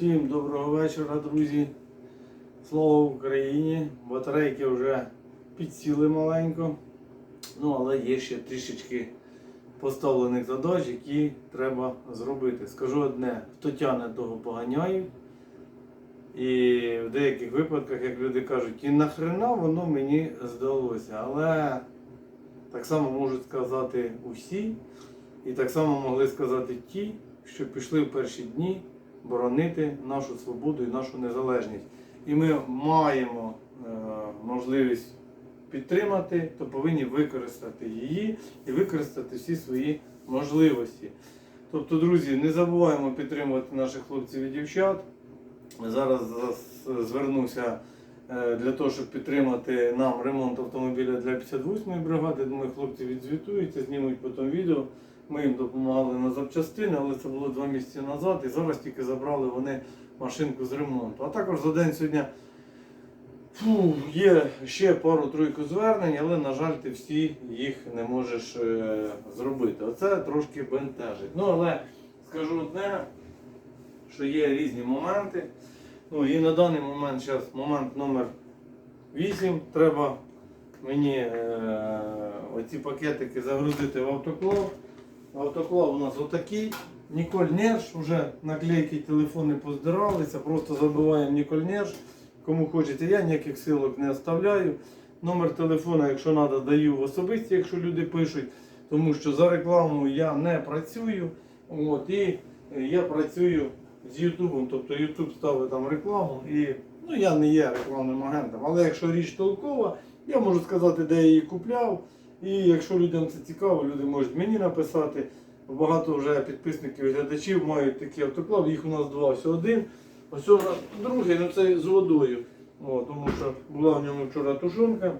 Всім доброго вечора, друзі. Слава Україні! Батарейки вже підсіли маленько. Ну, але є ще трішечки поставлених задач, які треба зробити. Скажу одне, хто тяне, того поганяють. І в деяких випадках, як люди кажуть, і нахрена воно мені здалося. Але так само можуть сказати усі, і так само могли сказати ті, що пішли в перші дні боронити нашу свободу і нашу незалежність. І ми маємо е, можливість підтримати, то повинні використати її і використати всі свої можливості. Тобто, друзі, не забуваємо підтримувати наших хлопців і дівчат. Зараз звернуся е, для того, щоб підтримати нам ремонт автомобіля для 58-ї бригади. Думаю, хлопці відзвітуються, знімуть потім відео. Ми їм допомагали на запчастини, але це було два місяці назад. І зараз тільки забрали вони машинку з ремонту. А також за день сьогодні фу, є ще пару-тройку звернень, але, на жаль, ти всі їх не можеш е, зробити. Оце трошки бентежить. Ну, але скажу одне, що є різні моменти. Ну і на даний момент, зараз момент номер 8, треба мені е, оці пакетики загрузити в автоклав. Автоклав у нас отакий. Ніколь Нерш, вже наклейки телефони поздиралися, просто забиваємо Ніколь Нерш. Кому хочете, я ніяких силок не оставляю. Номер телефона, якщо треба, даю особисті, якщо люди пишуть, тому що за рекламу я не працюю. От, і е, я працюю з Ютубом, тобто Ютуб ставить там рекламу і ну, я не є рекламним агентом. Але якщо річ толкова, я можу сказати, де я її купляв. І якщо людям це цікаво, люди можуть мені написати. Багато вже підписників і глядачів мають такі автоклав, їх у нас два, ось один. Ось у другий, ну це з водою. О, тому що була в ньому вчора тушонка,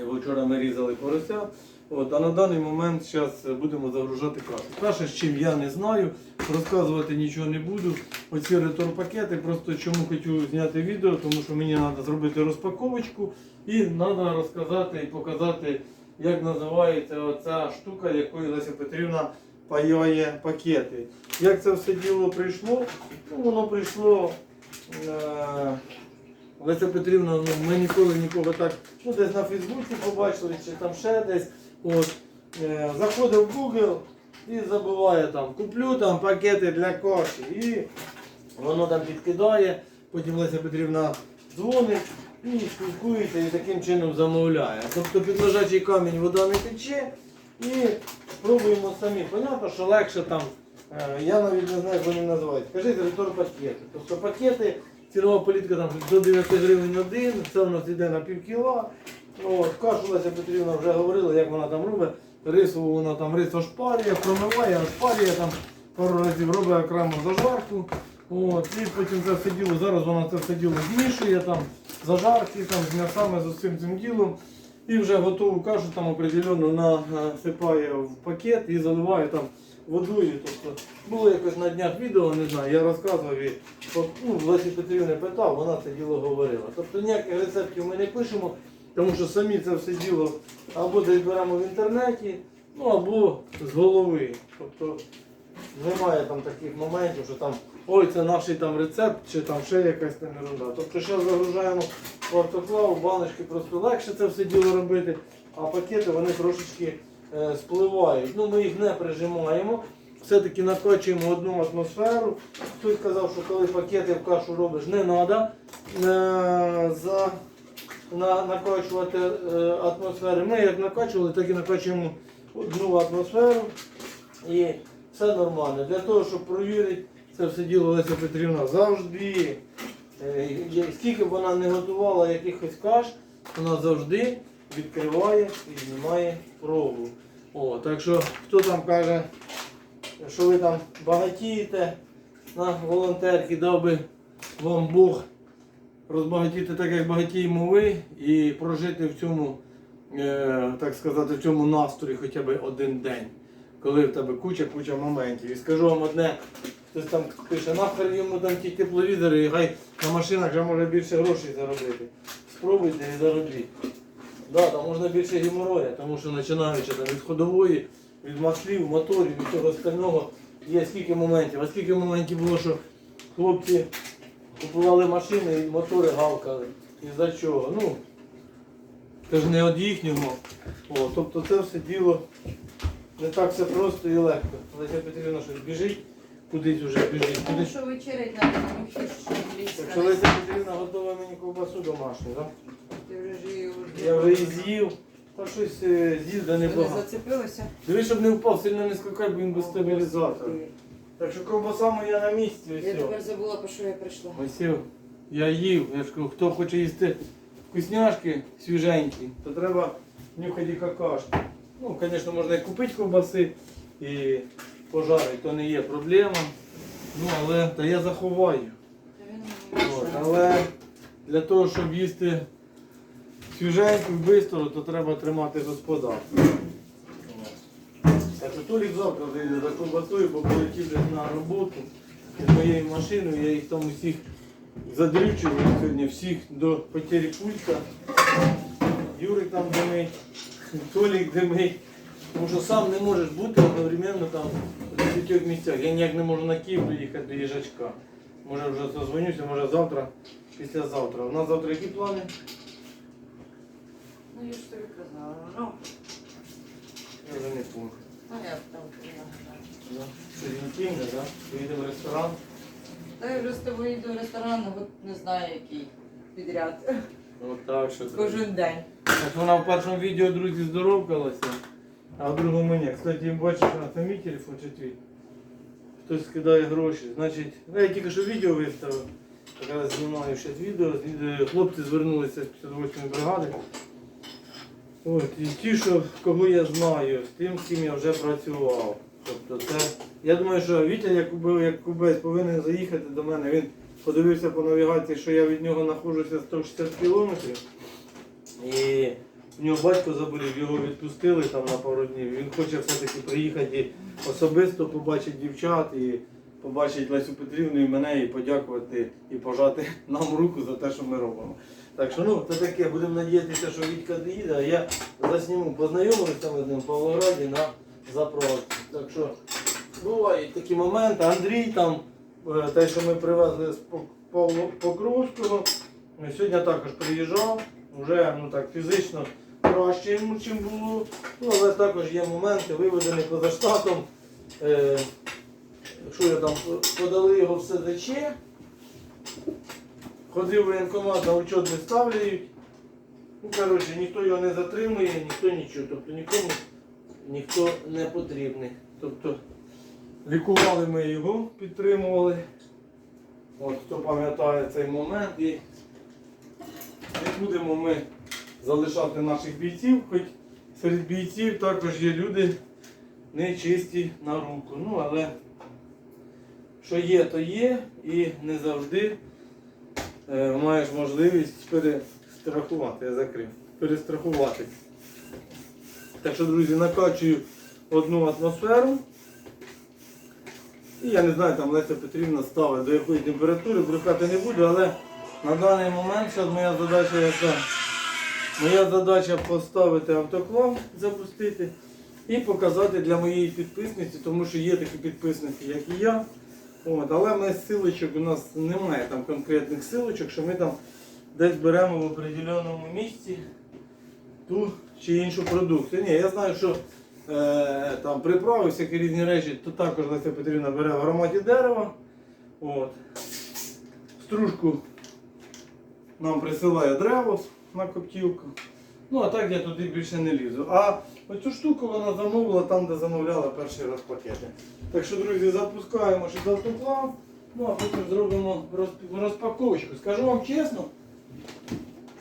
його вчора ми різали порося. От, а на даний момент зараз будемо загружати кашу. Перше, з чим я не знаю, розказувати нічого не буду. Оці ретор-пакети, просто чому хотів зняти відео, тому що мені треба зробити розпаковочку і треба розказати і показати, як називається оця штука, якою Леся Петрівна паяє пакети. Як це все діло прийшло? Ну, воно прийшло. Е- Леся Петрівна, ну, ми ніколи нікого так, ну десь на Фейсбуці побачили, чи там ще десь. От, е, заходив в Google і забуває там, куплю там пакети для каші. І воно там підкидає, потім Леся Петрівна дзвонить і спілкується і таким чином замовляє. Тобто під лежачий камінь вода не тече і пробуємо самі. Понятно, що легше там. е, Я навіть не знаю, як вони називають. Скажіть, ретор пакети. Тобто пакети, цінова політика там до 9 гривень один, це у нас йде на пів кіла. От, кашу Леся Петрівна вже говорила, як вона там робить. Рисову вона там рис ошпарює, промиває, ошпарює там пару разів робить окремо зажарку. От, і потім це все діло, зараз вона це все діло змішує, там, зажарки там, з м'ясами, з усім цим ділом. І вже готову кашу там определенно насипає в пакет і заливає там водою. Тобто було якось на днях відео, не знаю, я розказував і ну, Лесі Петрівни питав, вона це діло говорила. Тобто ніяких рецептів ми не пишемо, тому що самі це все діло або десь беремо в інтернеті, ну або з голови. Тобто немає там таких моментів, що там ой, це наш там рецепт, чи там ще якась там ерунда. Тобто зараз загружаємо в баночки просто легше це все діло робити, а пакети вони трошечки е, спливають. Ну ми їх не прижимаємо. Все-таки накачуємо одну атмосферу. Хтось казав, що коли пакети в кашу робиш, не треба за, на, накачувати е, атмосфери. Ми як накачували, так і накачуємо одну атмосферу. І все нормально. Для того, щоб провірити це все діло Леся Петрівна завжди, е, скільки б вона не готувала якихось каш, вона завжди відкриває і знімає пробу. О, так що хто там каже, що ви там багатієте на волонтерки, дав би вам Бог розбагатіти так, як багатіємо ви, і прожити в цьому, е, так сказати, в цьому настрої хоча б один день, коли в тебе куча-куча моментів. І скажу вам одне, хтось там пише, нахер йому там ті тепловізори, і хай на машинах вже може більше грошей заробити. Спробуйте і заробіть. Да, там можна більше геморроя, тому що починаючи там, від ходової, від маслів, моторів, від всього остального, є скільки моментів. А скільки моментів було, що хлопці купували машини і мотори гавкали. І за чого? Ну, це ж не від їхнього. О, тобто це все діло не так все просто і легко. Леся Петрівна щось біжить, кудись вже біжить. Кудись. що вечерять надо, ну фіш, Так що Леся Петрівна готова мені ковбасу домашню, так? Ти вже ж її вже... Я вже її з'їв, та щось е, з'їв, да Не небагато. зацепилася? Дивись, щоб не впав, сильно не скакай, бо він без стабілізатора. Так що ковбаса моя на місці, ось. Я тепер забула, по що я прийшла. Ось я їв, я ж кажу, хто хоче їсти вкусняшки свіженькі, то треба нюхати какашки. Ну, звісно, можна і купити ковбаси і пожарити, то не є проблема. Ну, але та я заховаю. От, але для того, щоб їсти свіженьку швидко, то треба тримати господарство. Так що Толік завтра зайде за ковбасою, бо полетів десь на роботу з моєю машиною, я їх там усіх задрючив сьогодні, всіх до потері пульта. Юрик там димить, Толік димить. Тому що сам не можеш бути одновременно там в 10 місцях. Я ніяк не можу на Київ доїхати до їжачка. Може вже созвонюся, може завтра, післязавтра. У нас завтра які плани? Ну я ж тобі казала, ну, Я вже не помню. ну я там нагадаю. Да? Інтимне, да? Поїдемо в ресторан. Та я вже з тобою йду в ресторан, от не знаю який підряд. От так, що це. Кожен день. От вона в першому відео, друзі, здоровкалася, а в другому ні. Кстати, бачиш, на це телефон чи твій. Хтось скидає гроші. Значить, ну, я тільки що відео виставив. Якраз знімаю ще відео. Хлопці звернулися з 58-ї бригади. От, і ті, що кого я знаю, з тим, з ким я вже працював. Тобто це. Я думаю, що Вітя, як, кубець, повинен заїхати до мене. Він подивився по навігації, що я від нього знаходжуся 160 кілометрів. І в нього батько заболів, його відпустили там на пару днів. Він хоче все-таки приїхати особисто побачити дівчат і побачити Лесю Петрівну і мене, і подякувати і пожати нам руку за те, що ми робимо. Так що ну, це таке, будемо надіятися, що Вітька доїде, а я засніму, познайомилися ми з ним в Павлограді на заправці. Так що бувають такі моменти. Андрій там, е, те, що ми привезли з Покровського, сьогодні також приїжджав, вже ну так фізично краще йому, було. Ну, але також є моменти, виведений поза штатом. Е, що я там подали його в СЗЧ. Ходив воєнкомат, на учет не ставляють. Ну, коротше, ніхто його не затримує, ніхто нічого. Тобто нікому ніхто не потрібний. Тобто лікували ми його, підтримували. От хто пам'ятає цей момент і не будемо ми залишати наших бійців, хоч серед бійців також є люди нечисті на руку. Ну, але що є, то є, і не завжди е, маєш можливість перестрахувати. Я закрив. Перестрахувати. Так що, друзі, накачую одну атмосферу. І я не знаю, там Леся Петрівна ставить до якої температури, брехати не буду, але на даний момент зараз моя задача яка. Моя задача поставити автоклав, запустити і показати для моєї підписниці, тому що є такі підписники, як і я. От, але ми силочок, у нас немає там конкретних силочок, що ми там десь беремо в определеному місці ту чи іншу продукцію. Ні, я знаю, що е, там приправи, всякі різні речі, то також Леся Петрівна бере в ароматі дерева. От. Стружку нам присилає древос на коптівку. Ну, а так я туди більше не лізу. А оцю штуку вона замовила там, де замовляла перший раз пакети. Так що, друзі, запускаємо ще автоклав, ну а потім зробимо розпаковочку. Скажу вам чесно,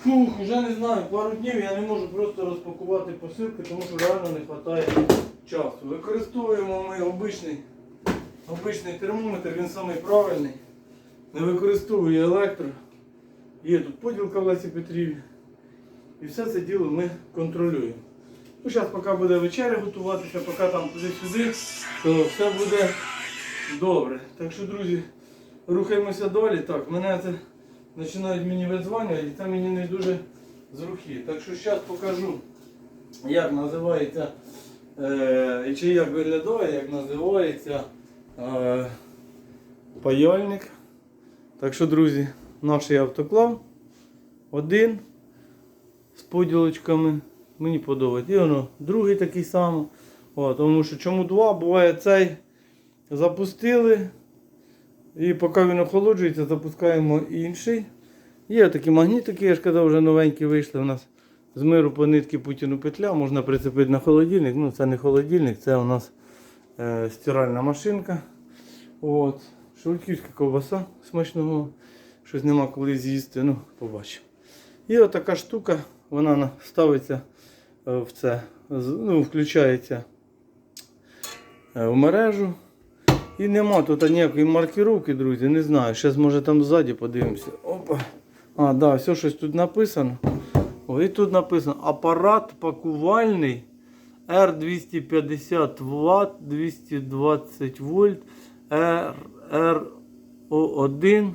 фух, вже не знаю, пару днів я не можу просто розпакувати посилки, тому що реально не вистачає часу. Використовуємо ми обичний, обичний термометр, він самий правильний. Не використовую електро. Є тут поділка в Лесі Петрівні. І все це діло ми контролюємо. Ну, зараз поки буде вечеря готуватися, поки там туди-сюди, то все буде добре. Так що, друзі, рухаємося далі. Так, мене це починають мені видзванювати, і це мені не дуже з руки. Так що зараз покажу, як називається, е, чи як виглядає, як називається е, паяльник. Так що, друзі, наш автоклав один з поділочками. Мені подобається. І воно другий такий самий. Тому що чому два? Буває цей запустили. І поки він охолоджується, запускаємо інший. Є такі магнітики, я ж казав, вже новенькі вийшли у нас. З миру по нитки Путіну петля можна прицепити на холодильник. Ну, це не холодильник, це у нас е, стиральна машинка. От. Шелудьківська ковбаса смачного. Щось нема коли з'їсти. Ну, побачимо. І отака штука, вона ставиться е, в це, ну, включається е, в мережу. І нема тут ніякої маркировки, друзі, не знаю. Зараз може там ззаді подивимося. Опа. А, да, все щось тут написано. О, і тут написано апарат пакувальний R250 Вт, 220 вольт, RO1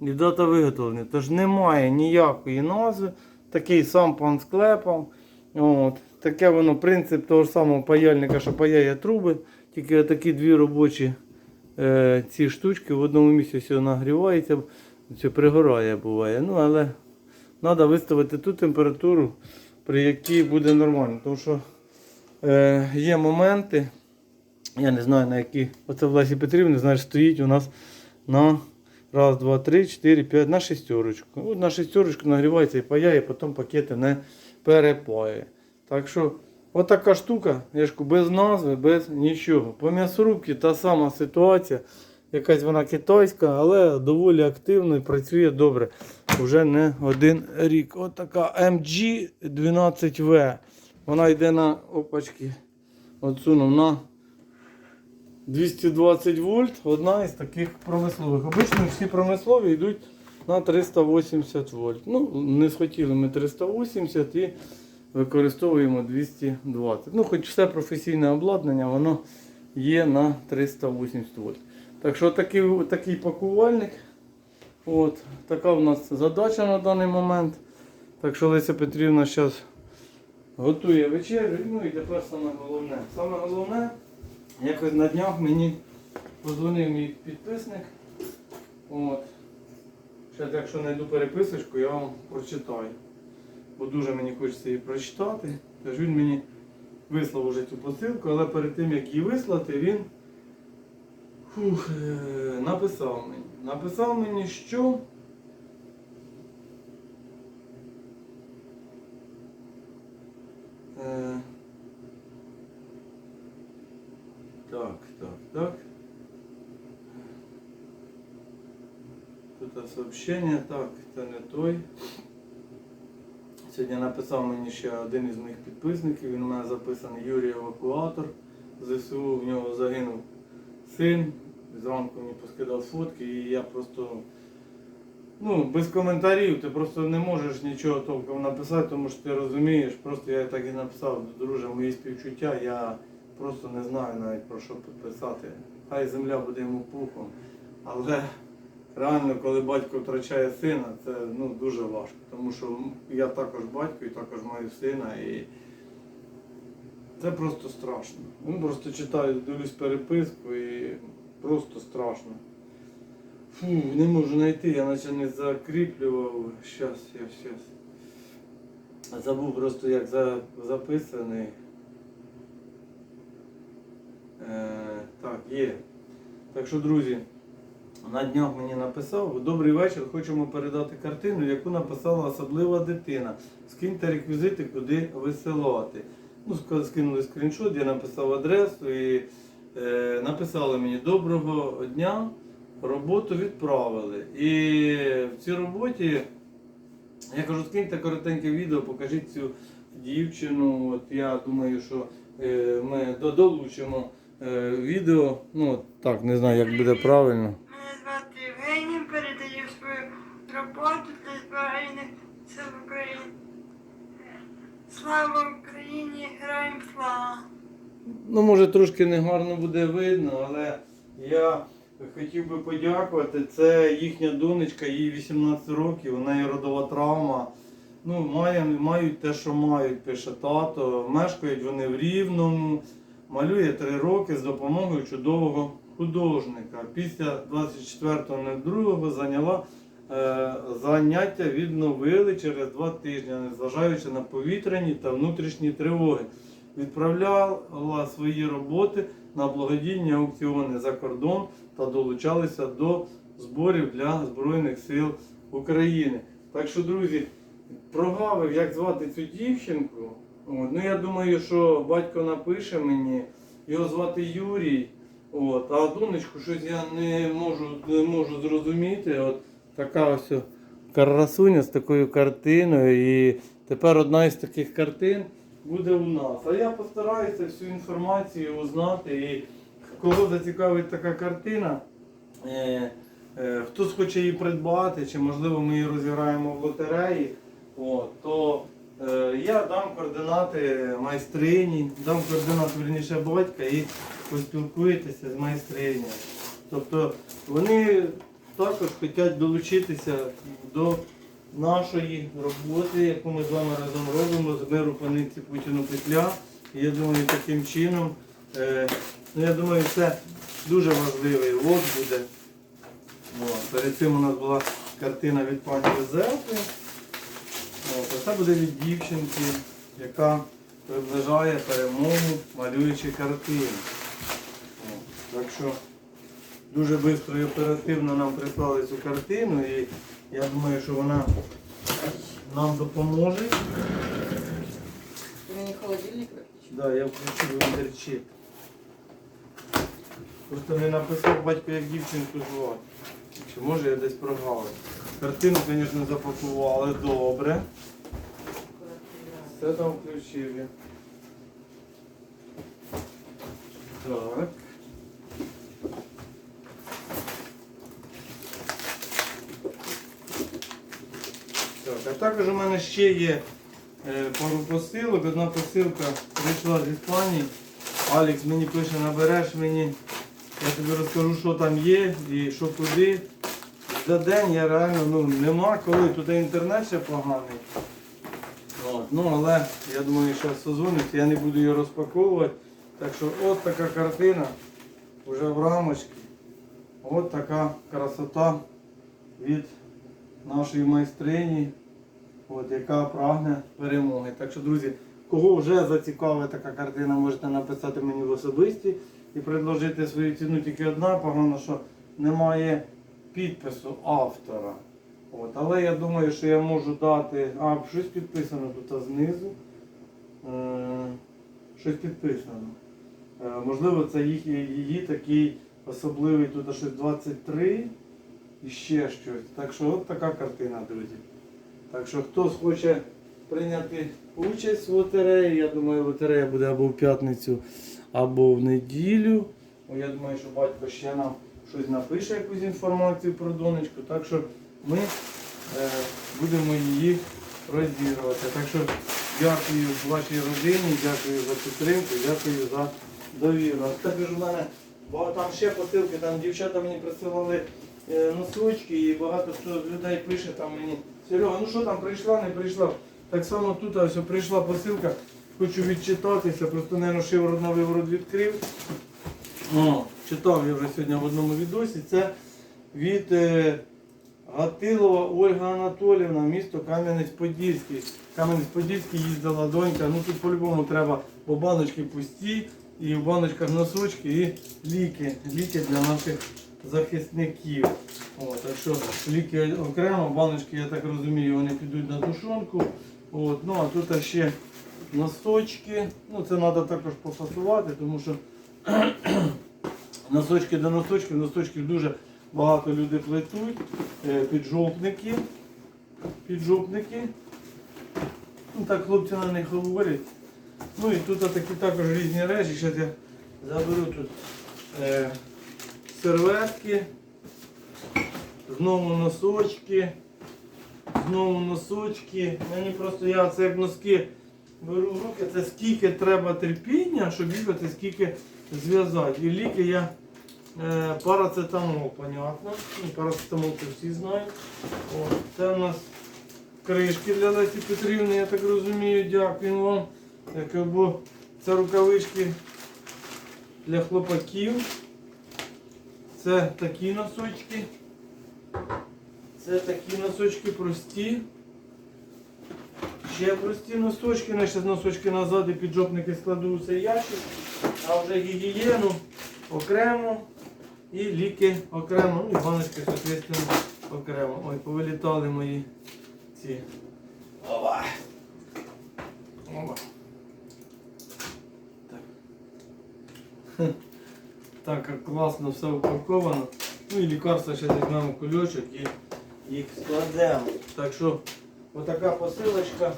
і дата виготовлення. Тож немає ніякої назви. Такий сам пан склепав. От. Таке воно принцип того ж самого паяльника, що паяє труби. Тільки такі дві робочі е, ці штучки в одному місці все нагрівається, все пригорає буває. Ну, але треба виставити ту температуру, при якій буде нормально. Тому що е, є моменти, я не знаю на які. Оце в Лесі Петрівни, знаєш, стоїть у нас на раз, два, три, чотири, п'ять, на шестерочку. От на шестерочку нагрівається і паяє, потім пакети не перепає. Так що, отака штука, я ж без назви, без нічого. По м'ясорубці та сама ситуація. Якась вона китайська, але доволі активно і працює добре. Уже не один рік. От така MG12V. Вона йде на опачки. Отсунув на 220 вольт. Одна із таких промислових. Обично всі промислові йдуть на 380 вольт. Ну, не схотіли ми 380 і використовуємо 220. Ну, хоч все професійне обладнання, воно є на 380 вольт. Так що такий, такий пакувальник. От, така у нас задача на даний момент. Так що Леся Петрівна зараз готує вечерю. Ну і тепер саме головне. Саме головне, якось на днях мені позвонив мій підписник. От. Зараз, якщо знайду переписочку, я вам прочитаю. Бо дуже мені хочеться її прочитати. Тож він мені вислав уже цю посилку, але перед тим як її вислати, він фух, е, написав мені. Написав мені, що. Е, Так, так. Тут сообщення, так, це не той. Сьогодні написав мені ще один із моїх підписників, він у мене записаний Юрій Евакуатор. ЗСУ в нього загинув син. Зранку мені поскидав фотки і я просто ну, без коментарів, ти просто не можеш нічого толком написати, тому що ти розумієш, просто я так і написав, друже, мої співчуття, я просто не знаю навіть про що підписати. Хай земля буде йому пухом. Але реально, коли батько втрачає сина, це ну, дуже важко. Тому що я також батько і також маю сина. І це просто страшно. Ну, просто читаю, дивлюсь переписку і просто страшно. Фу, не можу знайти, я наче не закріплював. Щас, я щас. Забув просто як за, записаний. Е, так, є. Так що, друзі, на днях мені написав, добрий вечір, хочемо передати картину, яку написала особлива дитина. Скиньте реквізити, куди висилати. Ну, скинули скріншот, я написав адресу і е, написали мені доброго дня, роботу відправили. І в цій роботі я кажу, скиньте коротеньке відео, покажіть цю дівчину. От я думаю, що е, ми до- долучимо е, відео. Ну, так, не знаю, як буде правильно. Мене звати Євгеній, передаю свою роботу для збройних сил України. Слава Україні, героям слава! Ну, може, трошки негарно буде видно, але я хотів би подякувати. Це їхня донечка, їй 18 років, у неї родова травма. Ну, має, мають те, що мають, пише тато. Мешкають вони в Рівному. Малює три роки з допомогою чудового художника. Після 24.02 зайняла е, заняття відновили через два тижні, незважаючи на повітряні та внутрішні тривоги. Відправляла свої роботи на благодійні аукціони за кордон та долучалися до зборів для Збройних сил України. Так що, друзі, прогавив, як звати цю дівчинку. От. Ну я думаю, що батько напише мені, його звати Юрій. От. А донечку щось я не можу, не можу зрозуміти. От така ось о красуня з такою картиною. І тепер одна із таких картин буде у нас. А я постараюся всю інформацію узнати. І кого зацікавить така картина, е, е, хтось хоче її придбати, чи можливо ми її розіграємо в лотереї, от, то я дам координати майстрині, дам координати верніше батька і поспілкуєтеся з майстринею. Тобто вони також хочуть долучитися до нашої роботи, яку ми з вами разом робимо, з миру паниці Путіну Петля. Я думаю, таким чином, е, ну я думаю, це дуже важливий лот буде. Перед цим у нас була картина від пані Везелки. От, це буде від дівчинки, яка приближає перемогу, малюючи картини. Так що дуже швидко і оперативно нам прислали цю картину і я думаю, що вона нам допоможе. Мені холодильник виключив? Да, я включив інтерчіп. Просто не написав батько, як дівчинку звати. Чи може я десь прогавив. Картину, звісно, запакували добре. Все там включив я. Так. Так, а також у мене ще є е, пару посилок. Одна посилка прийшла з Іспанії. Алекс мені пише, набереш мені. Я тобі розкажу, що там є і що куди. За день я реально ну, нема коли, тут інтернет ще поганий. От, ну, але я думаю, що созвонимося, я не буду її розпаковувати. Так що от така картина вже в рамочці. От така красота від нашої майстрині, от, яка прагне перемоги. Так що, друзі, кого вже зацікавить така картина, можете написати мені в особисті і предложити свою ціну тільки одна, погано, що немає підпису автора. От, але я думаю, що я можу дати. А, щось підписано тут знизу. Е, щось підписано. Е, можливо, це їх, її такий особливий тут щось 23 і ще щось. Так що от така картина, друзі. Так що хтось хоче прийняти участь в лотереї, я думаю, лотерея буде або в п'ятницю, або в неділю. Я думаю, що батько ще нам щось напише, якусь інформацію про донечку. Так що ми е, будемо її розігрувати. Так що дякую вашій родині, дякую за підтримку, дякую за довіру. Також у мене багато там ще посилки, там дівчата мені присилали е, носочки і багато хто людей пише там мені. Серега, ну що там прийшла, не прийшла. Так само тут ось прийшла посилка, хочу відчитатися, просто не шиворот на виворот відкрив. О, читав я вже сьогодні в одному відосі. Це від е, Гатилова Ольга Анатолівна, місто Кам'янець-Подільський. Кам'янець-Подільський їздила донька. Ну тут по-любому треба, бо баночки пусті, і в баночках носочки і ліки. Ліки для наших захисників. О, так що ліки окремо, баночки, я так розумію, вони підуть на тушонку. От, ну а тут ще носочки. Ну це треба також пофасувати, тому що носочки до носочків, носочків дуже багато людей плетуть. Е, Піджопники. Піджопники. Ну так хлопці на них говорять. Ну і тут такі також різні речі. Зараз я заберу тут е, серветки, знову носочки, знову носочки. Мені просто я це як носки беру в руки, це скільки треба терпіння, щоб їхати, скільки зв'язати. І ліки я парацетамол, понятно. Ну, парацетамол це всі знають. О, це у нас кришки для Лесі Петрівни, я так розумію, дякую вам. Так, це рукавички для хлопаків. Це такі носочки. Це такі носочки прості. Ще прості носочки. Ну, Я носочки назад і піджопники складу у ящик. А вже гігієну окремо і ліки окремо. Ну і баночки, соответственно, окремо. Ой, повилітали мої ці. Опа. Опа. Так. Так, як класно все упаковано. Ну і лікарства ще візьмемо кульочок і їх складемо. Так що отака посилочка.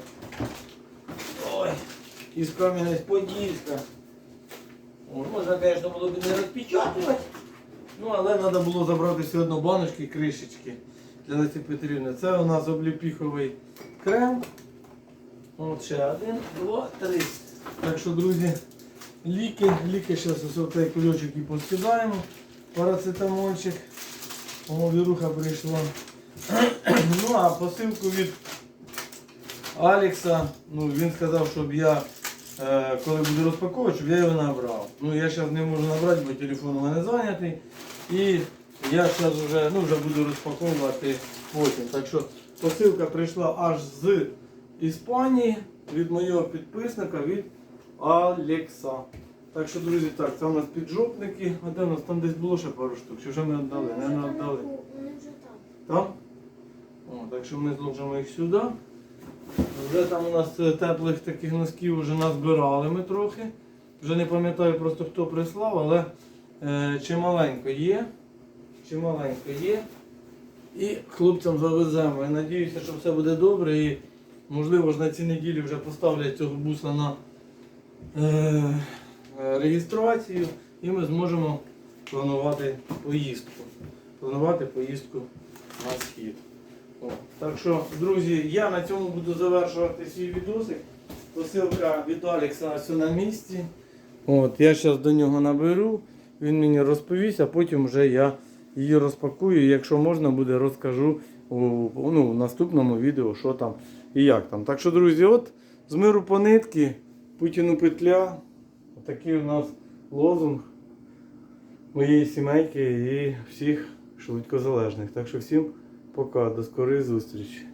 Ой, із Кам'янець-Подільська. Можна, звісно, було б не розпечатувати. Ну, але треба було забрати все одно баночки, кришечки для Лесі Петрівни. Це у нас обліпіховий крем. От ще один, два, три. Так що, друзі, ліки. Ліки зараз ось цей кульочок і поскидаємо. Парацетамольчик. Віруха прийшла. ну а посилку від Алекса, ну він сказав, щоб я, е, коли буду розпаковувати, щоб я його набрав. Ну я зараз не можу набрати, бо телефон у мене зайнятий. І я зараз вже, ну, вже буду розпаковувати потім. Так що посилка прийшла аж з Іспанії від моєго підписника від Алекса. Так що, друзі, так, це у нас піджопники. А де у нас там десь було ще пару штук. Чи вже ми віддали? Не, віддали. Там? О, так що ми зложимо їх сюди. Вже там у нас е, теплих таких носків вже назбирали ми трохи. Вже не пам'ятаю просто хто прислав, але е, чималенько є. Чималенько є. І хлопцям завеземо. Я надіюся, що все буде добре і можливо ж на цій неділі вже поставлять цього буса на е, е, реєстрацію і ми зможемо планувати поїздку. Планувати поїздку на схід. Так що, друзі, я на цьому буду завершувати свій відосик. Посилка від Алекса все на місці. От, я зараз до нього наберу, він мені розповість, а потім вже я її розпакую. Якщо можна буде, розкажу у, ну, в наступному відео, що там і як там. Так що, друзі, от з миру по нитки, Путіну петля. Такий у нас лозунг моєї сімейки і всіх швидкозалежних. Так що всім пока, до скорої зустрічі.